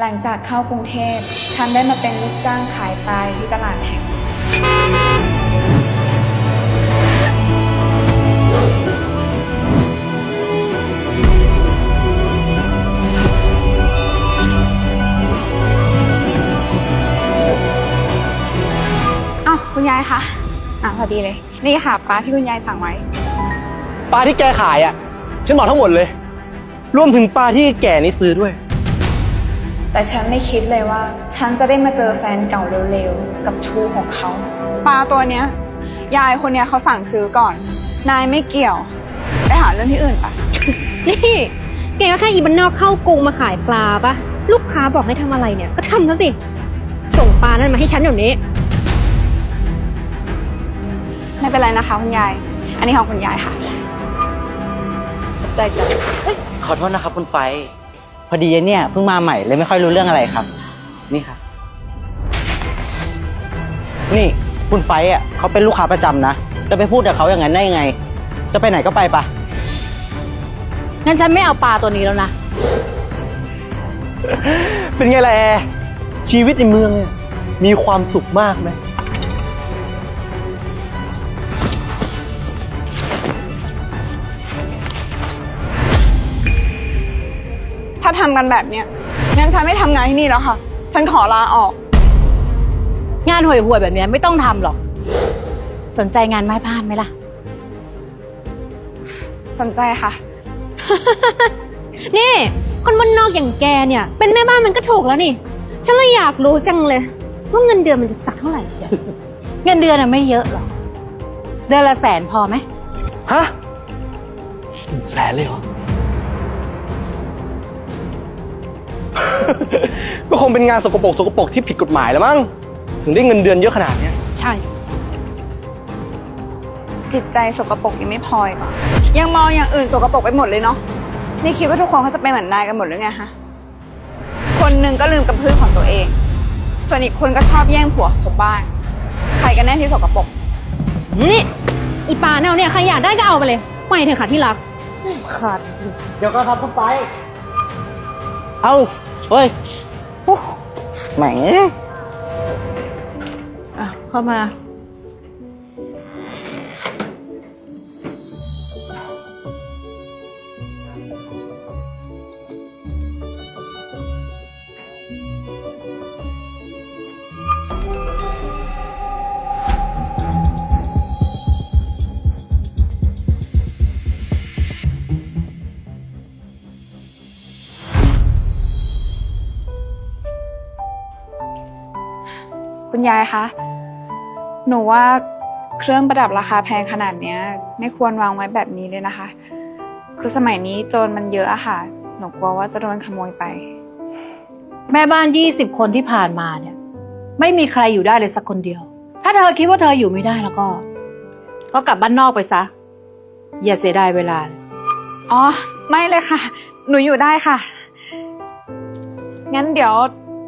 หลังจากเข้ากรุงเทพฉันได้มาเป็นลูกจ้างขายปลาที่ตลาดแห่งหนึ่งอ้าวคุณยายคะอะพอดีเลย นี่ค่ะปลาที่คุณยายสั่งไว้ ปลาที่แกขายอะ ฉันบอกทั้งหมดเลย รวมถึงปลาที่แกนี่ซื้อด้วย แต่ฉันไม่คิดเลยว่า ฉันจะได้มาเจอแฟนเก่าเร็วๆ กับชูของเขา ปลาตัวเนี้ย ยายคนเนี้ยเขาสั่งซื้อก่อน นายไม่เกี่ยว ไปหาเรื่องที่อื่นปะนี่แกก็แค่อีบันนอกเข้ากรุงมาขายปลาปะลูกค้าบอกให้ทำอะไรเนี่ย ก็ทำซะสิ ส่งปลานั่นมาให้ฉันเดี๋ยวนี้ ไม่เป็นไรนะคะคุณยาย อันนี้ของคุณยายค่ะ ใจจัง ขอโทษนะครับคุณไฟ พอดีเนี่ยเพิ่งมาใหม่เลยไม่ค่อยรู้เรื่องอะไรครับ นี่ครับ นี่คุณไฟอะเขาเป็นลูกค้าประจำนะ จะไปพูดกับเขาอย่างนั้นได้ยังไง จะไปไหนก็ไปปะงั้นฉันไม่เอาปลาตัวนี้แล้วนะ เป็นไงล่ะแอร์ชีวิตในเมืองเนี่ยมีความสุขมากไหม ทำกันแบบเนี้ยงั้นฉันไม่ทำงานที่นี่แล้วค่ะ ฉันขอลาออก งานห่วยๆแบบเนี้ยไม่ต้องทำหรอก สนใจงานไม้พานไหมล่ะ สนใจค่ะ นี่ คนมันนอกอย่างแกเนี่ย เป็นแม่บ้านมันก็ถูกแล้วนี่ ฉันเลยอยากรู้จังเลย ว่าเงินเดือนมันจะสักเท่าไหร่เชียว เงินเดือนน่ะไม่เยอะหรอก เดือนละแสนพอไหมฮะหนึ่งแสนเลยเหรอ ก็คงเป็นงานสกปรกสกปรกที่ผิดกฎหมายแล้วมั้ง ถึงได้เงินเดือนเยอะขนาดเนี้ย ใช่ จิตใจสกปรกยังไม่พออีกเหรอยังมองอย่างอื่นสกปรกไปหมดเลยเนาะนี่คิดว่าทุกคนเขาจะเป็นเหมือนนายกันหมดหรือไงฮะคนหนึ่งก็ลืมกับพื้นของตัวเอง ส่วนอีกคนก็ชอบแย่งผัวชาวบ้าน ใครกันแน่ที่สกปรกนี่อีปลาเน่าเนี่ยใครอยากได้ก็เอาไปเลยไปเถอะค่ะที่รัก ขาด เดี๋ยวก็ครับคุณไฟเอา เฮ้ยอุ๊ยแหมอะเข้ามา คุณยายคะ หนูว่าเครื่องประดับราคาแพงขนาดเนี้ย ไม่ควรวางไว้แบบนี้เลยนะคะ คือสมัยนี้โจรมันเยอะอะค่ะ หนูกลัวว่าจะโดนขโมยไป แม่บ้านยี่สิบคนที่ผ่านมาเนี่ย ไม่มีใครอยู่ได้เลยสักคนเดียว ถ้าเธอคิดว่าเธออยู่ไม่ได้แล้วก็ ก็กลับบ้านนอกไปซะ อย่าเสียดายเวลา อ๋อ ไม่เลยค่ะ หนูอยู่ได้ค่ะ งั้นเดี๋ยว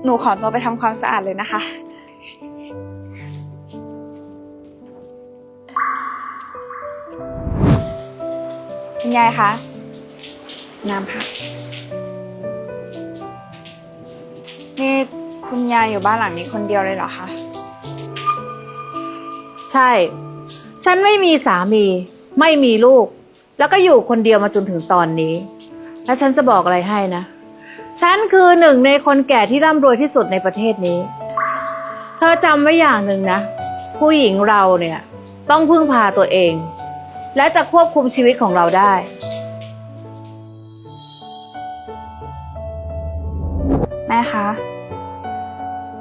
หนูขอตัวไปทำความสะอาดเลยนะคะ คุณยายคะ น้ำค่ะ นี่คุณยายอยู่บ้านหลังนี้คนเดียวเลยเหรอคะ ใช่ ฉันไม่มีสามี ไม่มีลูก แล้วก็อยู่คนเดียวมาจนถึงตอนนี้ และฉันจะบอกอะไรให้นะ ฉันคือหนึ่งในคนแก่ที่ร่ำรวยที่สุดในประเทศนี้ เธอจำไว้อย่างหนึ่งนะ ผู้หญิงเราเนี่ย ต้องพึ่งพาตัวเอง และจะควบคุมชีวิตของเราได้ แม่คะ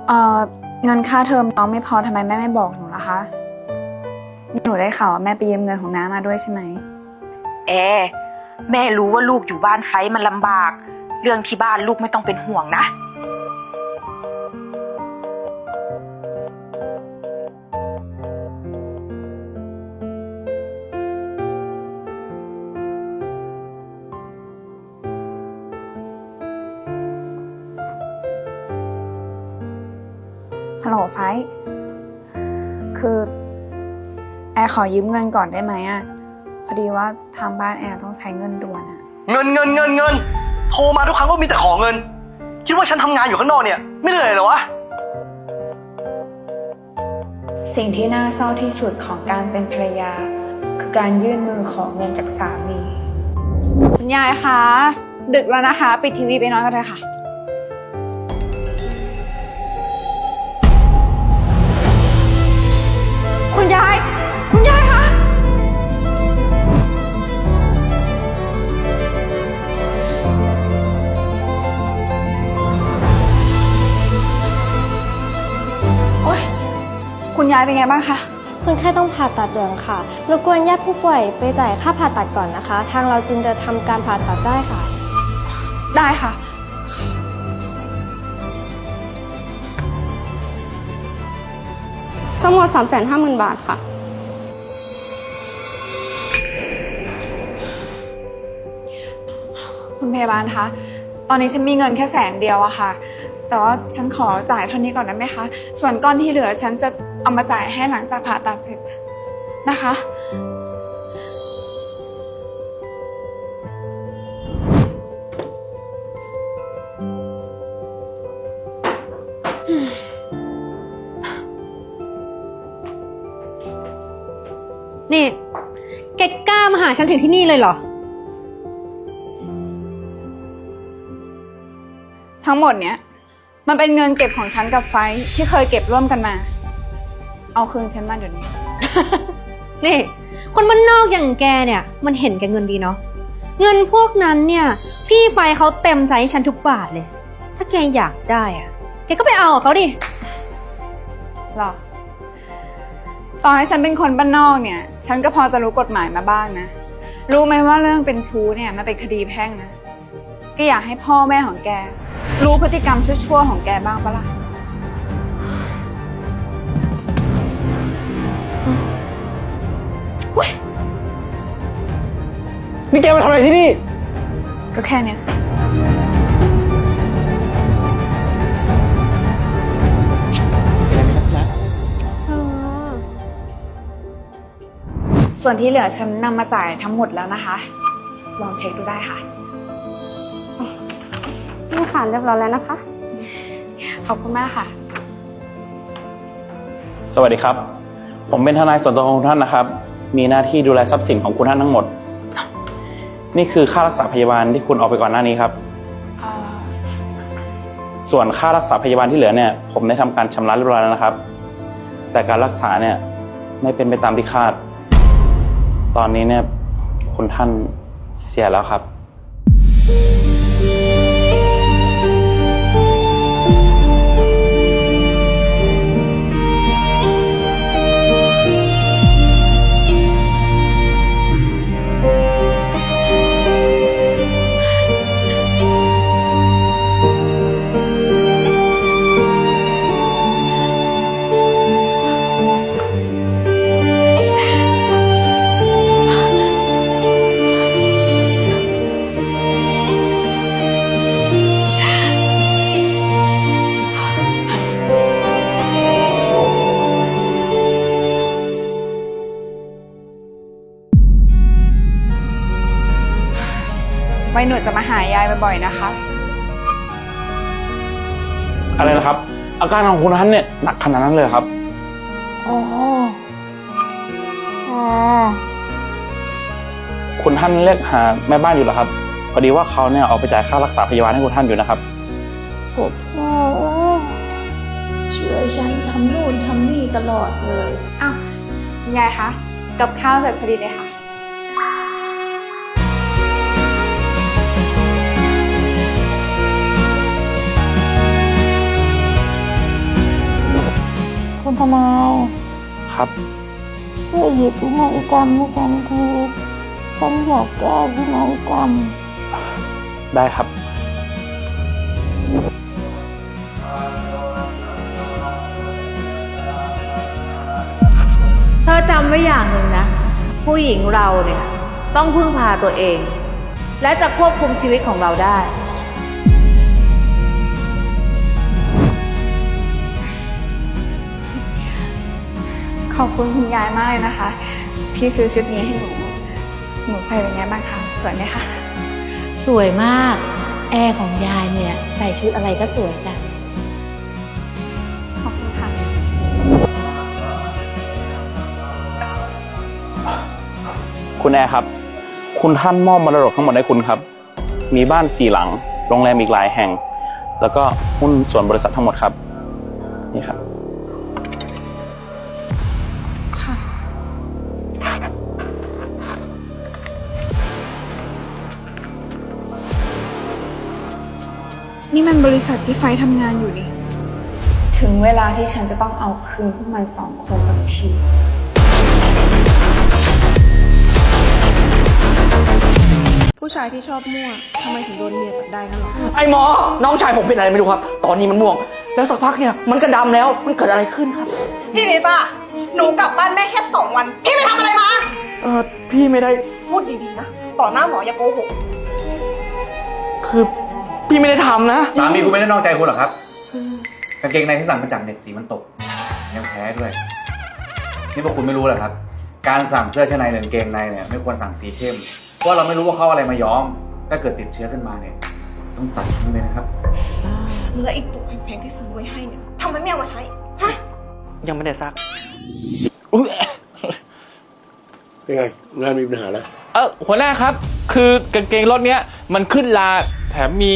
เอ่อเงินค่าเทอมน้องไม่พอทำไมแม่ไม่บอกหนูล่ะคะหนูได้ข่าวว่าแม่ไปยืมเงินของน้ามาด้วยใช่ไหม แอร์แม่รู้ว่าลูกอยู่บ้านไฟมันลำบาก เรื่องที่บ้านลูกไม่ต้องเป็นห่วงนะ ฮัลโหลไฟท์คือแอร์ขอยืมเงินก่อนได้ไหมอะพอดีว่าทางบ้านแอร์ต้องใช้เงินด่วนอะเงินเงินเงินเงินโทรมาทุกครั้งก็มีแต่ขอเงิน คิดว่าฉันทำงานอยู่ข้างนอกเนี่ย ไม่เหนื่อยเหรอวะ สิ่งที่น่าเศร้าที่สุดของการเป็นภรรยา คือการยื่นมือขอเงินจากสามี คุณยายคะ ดึกแล้วนะคะ ปิดทีวีไปนอนกันเลยค่ะ คุณยาย คุณยายคะ โอ๊ย คุณยายเป็นไงบ้างคะ คนไข้ต้องผ่าตัดด่วนค่ะ รบกวนญาติผู้ป่วยไปจ่ายค่าผ่าตัดก่อนนะคะ ทางเราจึงจะทำการผ่าตัดได้ค่ะ ได้ค่ะ ทั้งหมด 350,000 บาทค่ะ คุณพยาบาลคะ ตอนนี้ฉันมีเงินแค่แสนเดียวอะค่ะ แต่ว่าฉันขอจ่ายเท่านี้ก่อนได้ไหมคะ ส่วนก้อนที่เหลือฉันจะเอามาจ่ายให้หลังจากผ่าตัดเสร็จนะคะ ฉันถึงที่นี่เลยเหรอ ทั้งหมดเนี้ย มันเป็นเงินเก็บของฉันกับไฟท์ที่เคยเก็บร่วมกันมา เอาคืนฉันมาเดี๋ยวนี้ นี่ คนบ้านนอกอย่างแกเนี่ย มันเห็นแกเงินดีเนาะ เงินพวกนั้นเนี่ย พี่ไฟเขาเต็มใจให้ฉันทุกบาทเลย ถ้าแกอยากได้อะแกก็ไปเอากับเขาดิ หรอ ต่อให้ฉันเป็นคนบ้านนอกเนี่ย ฉันก็พอจะรู้กฎหมายมาบ้างนะ รู้ไหมว่าเรื่องเป็นชู้เนี่ยมันเป็นคดีแพ่งนะก็อยากให้พ่อแม่ของแก รู้พฤติกรรมชั่วๆของแกบ้างปะล่ะ นี่แกมาทำอะไรที่นี่ ก็แค่เนี้ย ส่วนที่เหลือฉันนำมาจ่ายทั้งหมดแล้วนะคะ ลองเช็คดูได้ค่ะ นี่ค่ะเรียบร้อยแล้วนะคะ ขอบคุณมากค่ะ สวัสดีครับ ผมเป็นทนายส่วนตัวของคุณท่านนะครับ มีหน้าที่ดูแลทรัพย์สินของคุณท่านทั้งหมด นี่คือค่ารักษาพยาบาลที่คุณเอาไปก่อนหน้านี้ครับเอ่อส่วนค่ารักษาพยาบาลที่เหลือเนี่ย ผมได้ทำการชำระเรียบร้อยแล้วนะครับ แต่การรักษาเนี่ยไม่เป็นไปตามที่คาด ตอนนี้เนี่ยคุณท่านเสียแล้วครับ ไว้หนูจะมาหายายบ่อยๆนะคะ อะไรนะครับ อาการของคุณท่านเนี่ยหนักขนาดนั้นเลยเหรอครับ อ๋อ อ๋อ คุณท่านเรียกหาแม่บ้านอยู่เหรอครับ พอดีว่าเขาเนี่ยออกไปจ่ายค่ารักษาพยาบาลให้คุณท่านอยู่นะครับช่วยฉันทำนู่นทำนี่ตลอดเลย อ้าวคุณยายคะ กับข้าวเสร็จพอดีเลยค่ะ คุณทนายครับช่วยหยิบพินัยกรรมให้ฉันทีฉันอยากแก้พินัยกรรมได้ครับ เธอจำไว้อย่างหนึ่งนะ ผู้หญิงเราเนี่ย ต้องพึ่งพาตัวเอง และจะควบคุมชีวิตของเราได้ ขอบคุณคุณยายมากเลยนะคะ ที่ซื้อชุดนี้ให้หนู หนูใส่เป็นไงบ้างคะสวยไหมคะสวยมาก แอร์ของยายเนี่ย ใส่ชุดอะไรก็สวยจ้ะขอบคุณค่ะ คุณแอร์ครับ คุณท่านมอบมรดกทั้งหมดให้คุณครับ มีบ้านสี่หลัง โรงแรมอีกหลายแห่ง แล้วก็หุ้นส่วนบริษัททั้งหมดครับ นี่ครับ นี่มันบริษัทที่ไฟท์ทำงานอยู่นี่ ถึงเวลาที่ฉันจะต้องเอาคืนพวกมันสองคนสักที ผู้ชายที่ชอบมั่วทำไมถึงโดนเมียจับได้กันหรอ ไอ้หมอ น้องชายผมเป็นอะไรไม่รู้ครับ ตอนนี้มันม่วง แล้วสักพักเนี่ยมันก็ดำแล้ว มันเกิดอะไรขึ้นครับ พี่มิป้าหนูกลับบ้านแม่แค่สองวัน พี่ไปทำอะไรมา เออพี่ไม่ได้ พูดดีๆนะ ต่อหน้าหมออย่าโกหก คือ พี่ไม่ได้ทำนะ สามีคุณไม่ได้นอกใจคุณหรอครับกางเกงในที่สั่งมาจากเน็ตสีมันตกยังแพ้ด้วย นี่พวกคุณไม่รู้เหรอครับ การสั่งเสื้อชั้นในหรือกางเกงในเนี่ยไม่ควรสั่งสีเข้มเพราะเราไม่รู้ว่าเขาเอาอะไรมาย้อม ถ้าเกิดติดเชื้อขึ้นมาเนี่ย ต้องตัดทิ้งเลยนะครับ และไอ้ตัวแพงๆที่ซื้อไว้ให้เนี่ยทำไมไม่เอามาใช้ฮะยังไม่ได้ซักเป็นไงงานมีปัญหาแล้วเออหัวหน้าครับ คือกางเกงรถเนี้ยมันขึ้นลาแถมมี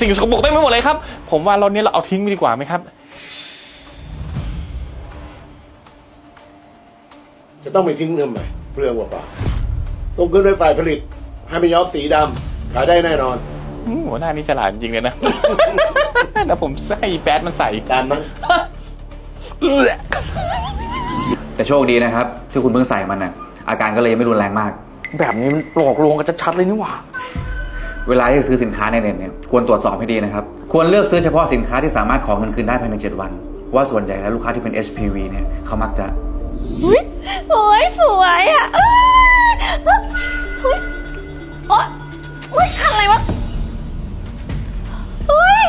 สิ่งสกปรกเต็มไปหมดเลยครับ ผมว่ารถนี้เราเอาทิ้งไปดีกว่าไหมครับ จะต้องไปทิ้งทำไมเปลืองกว่าเปล่าต้องขึ้นด้วยฝ่ายผลิต ให้ไปย้อมสีดำขายได้แน่นอน อืมหัวหน้านี่ฉลาดจริงเลยนะ แล้วผมใส่แบดมันใส่ดำมั้ง แต่โชคดีนะครับ ที่คุณเพิ่งใส่มันน่ะ อาการก็เลยยังไม่รุนแรงมาก แบบนี้มันหลอกลวงกันชัดๆเลยนี่หว่า เวลาที่จะซื้อสินค้าในเน็ตเนี่ยควรตรวจสอบให้ดีนะครับ ควรเลือกซื้อเฉพาะสินค้าที่สามารถขอเงินคืนได้ภายใน 7 วันเพราะว่าส่วนใหญ่แล้วลูกค้าที่เป็น HPV เนี่ยเขามักจะโอ้ยสวยอะเอ้ยเฮ้ยโอ๊ยโอ๊ยคันอะไรวะเฮ้ย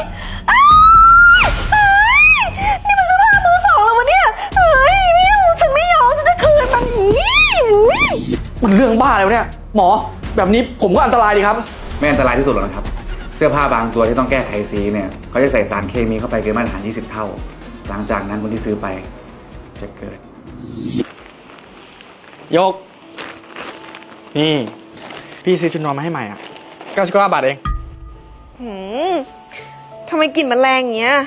อ้ายเฮ้ยนี่มันเสื้อผ้ามือสองแล้ววะเนี่ยเฮ้ยไม่เอาฉันไม่ยอมฉันจะคืนมันอี มันเรื่องบ้าแล้วะเนี่ย หมอแบบนี้ผมก็อันตรายดีครับ ไม่อันตรายที่สุดหรอกนะครับ เสื้อผ้าบางตัวที่ต้องแก้ไขสีเนี่ยเขาจะใส่สารเคมีเข้าไปเกินมาตรฐาน 20 เท่า หลังจากนั้นคนที่ซื้อไปจะเกิด ยก นี่ พี่ซื้อชุดนอนมาให้ใหม่อะ99บาทเอง หืมทำไมกลิ่นมันแรงอย่างเงี้ย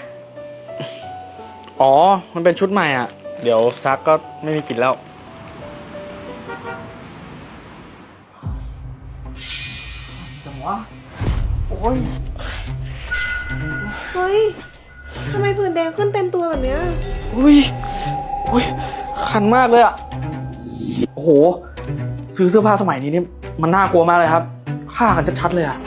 อ๋อ มันเป็นชุดใหม่อะ เดี๋ยวซักก็ไม่มีกลิ่นแล้ว วะ โอ้ย เฮ้ย ทำไมผื่นแดงขึ้นเต็มตัวแบบเนี้ย อุ้ยอุ้ยคันมากเลยอะ โอ้โห ซื้อเสื้อผ้าสมัยนี้นี่มันน่ากลัวมากเลยครับฆ่ากันชัดๆเลยอะ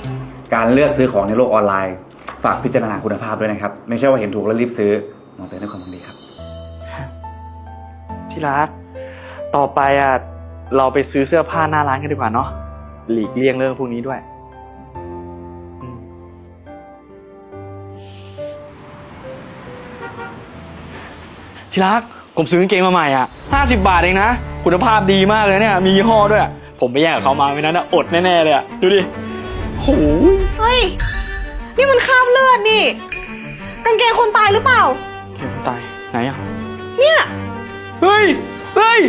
การเลือกซื้อของในโลกออนไลน์ ฝากพิจารณาคุณภาพด้วยนะครับ ไม่ใช่ว่าเห็นถูกแล้วรีบซื้อมองเป็นด้วยความหวังดีครับ ที่รัก ต่อไปอะ เราไปซื้อเสื้อผ้าหน้าร้านกันดีกว่าเนาะ หลีกเลี่ยงเรื่องพวกนี้ด้วย ที่รักผมซื้อกางเกงมาใหม่อะ50 บาทเองนะ คุณภาพดีมากเลยเนี่ย มียี่ห้อด้วย ผมไปแย่งกับเขามาไม่นั้นนะอดแน่ๆเลยอะ ดูดิโหเฮ้ย นี่มันคราบเลือดนี่ กางเกงคนตายหรือเปล่า เกงตาย ไหนอะ เนี่ย เฮ้ย เฮ้ย